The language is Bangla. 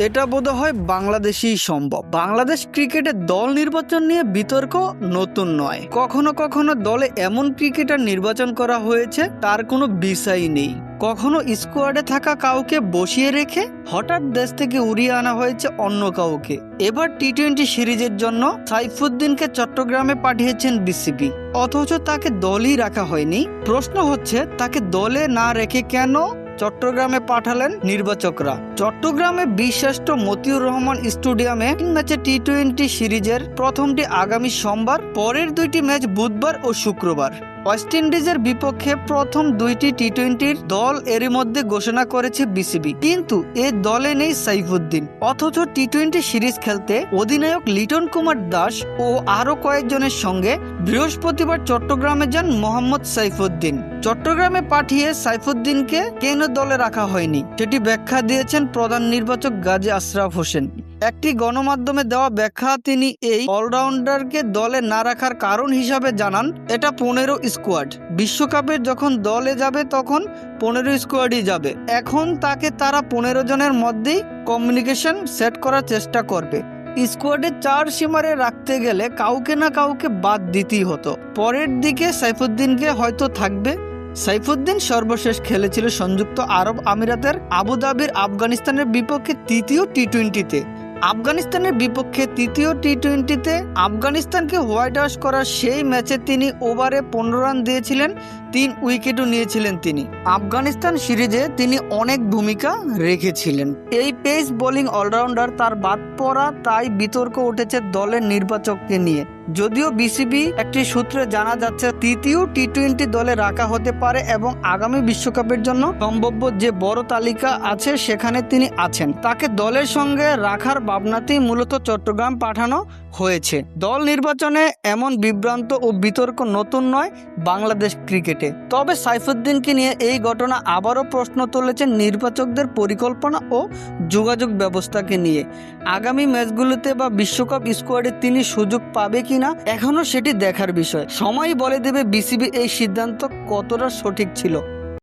এটা বোধহয় বাংলাদেশেই সম্ভব। বাংলাদেশ ক্রিকেটে দল নির্বাচন নিয়ে বিতর্ক নতুন নয়। কখনো কখনো দলে এমন ক্রিকেটার নির্বাচন করা হয়েছে, তার কোনো বিষয় নেই। কখনো স্কোয়াডে থাকা কাউকে বসিয়ে রেখে হঠাৎ দেশ থেকে উড়িয়ে আনা হয়েছে অন্য কাউকে। এবার টি টোয়েন্টি সিরিজের জন্য সাইফুদ্দিনকে চট্টগ্রামে পাঠিয়েছেন বিসিবি। অথচ তাকে দলই রাখা হয়নি। প্রশ্ন হচ্ছে, তাকে দলে না রেখে কেন চট্টগ্রামে পাঠালেন নির্বাচকরা। চট্টগ্রামে বিশ্রেষ্ঠ মতিউর রহমান স্টেডিয়ামে তিন ম্যাচে টি টোয়েন্টি সিরিজের প্রথমটি আগামী সোমবার, পরের দুইটি ম্যাচ বুধবার ও শুক্রবার। ওয়েস্ট ইন্ডিজের বিপক্ষে প্রথম দুইটি টি টোয়েন্টির দল এরই মধ্যে ঘোষণা করেছে বিসিবি। কিন্তু এ দলে নেই সাইফুদ্দিন। অথচ টি টোয়েন্টি সিরিজ খেলতে অধিনায়ক লিটন কুমার দাস ও আরও কয়েকজনের সঙ্গে বৃহস্পতিবার চট্টগ্রামে যান মোহাম্মদ সাইফুদ্দিন। চট্টগ্রামে পাঠিয়ে সাইফুদ্দিনকে কেন দলে রাখা হয়নি, সেটি ব্যাখ্যা দিয়েছেন প্রধান নির্বাচক গাজী আশরাফ হোসেন। একটি গণমাধ্যমে দেওয়া ব্যাখ্যা তিনি এই অলরাউন্ডারকে দলে না রাখার কারণ হিসাবে জানান, এটা পনেরো স্কোয়াড। বিশ্বকাপের যখন দলে যাবে তখন পনেরো স্কোয়াডই যাবে। এখন তাকে তারা পনেরো জনের মধ্যেই কমিউনিকেশন সেট করার চেষ্টা করবে। স্কোয়াডে চার সীমারে রাখতে গেলে কাউকে না কাউকে বাদ দিতেই হতো। পরের দিকে সাইফুদ্দিনকে হয়তো থাকবে। সাইফুদ্দিন সর্বশেষ খেলেছিল সংযুক্ত আরব আমিরাতের আবুধাবির আফগানিস্তানের বিপক্ষে তৃতীয় টি টোয়েন্টিতে আফগানিস্তানের বিপক্ষে তৃতীয় টি টোয়েন্টিতে আফগানিস্তানকে হোয়াইট হাউস করার সেই ম্যাচে তিনি ওভারে পনেরো রান দিয়েছিলেন, তিন উইকেটও নিয়েছিলেন তিনি। আফগানিস্তান সিরিজে তিনি অনেক ভূমিকা রেখেছিলেন। এই পেস বোলিং অলরাউন্ডার তার বাদ পড়া, তাই বিতর্ক উঠেছে দলের নির্বাচককে নিয়ে। যদিও বিসিবি একটি সূত্রে জানা যাচ্ছে, তৃতীয় টি টোয়েন্টি দলে রাখা হতে পারে এবং আগামী বিশ্বকাপের জন্য সম্ভাব্য যে বড় তালিকা আছে সেখানে তিনি আছেন। তাকে দলের সঙ্গে রাখার ভাবনাতেই মূলত চট্টগ্রাম পাঠানো হয়েছে। দল নির্বাচনে এমন বিভ্রান্ত ও বিতর্ক নতুন নয় বাংলাদেশ ক্রিকেটে। তবে সাইফুদ্দিনকে নিয়ে এই ঘটনা আবারও প্রশ্ন তুলেছেন নির্বাচকদের পরিকল্পনা ও যোগাযোগ ব্যবস্থাকে নিয়ে। আগামী ম্যাচগুলোতে বা বিশ্বকাপ স্কোয়াডে তিনি সুযোগ পাবে কিনা এখনও সেটি দেখার বিষয়। সময় বলে দেবে বিসিবি এই সিদ্ধান্ত কতটা সঠিক ছিল।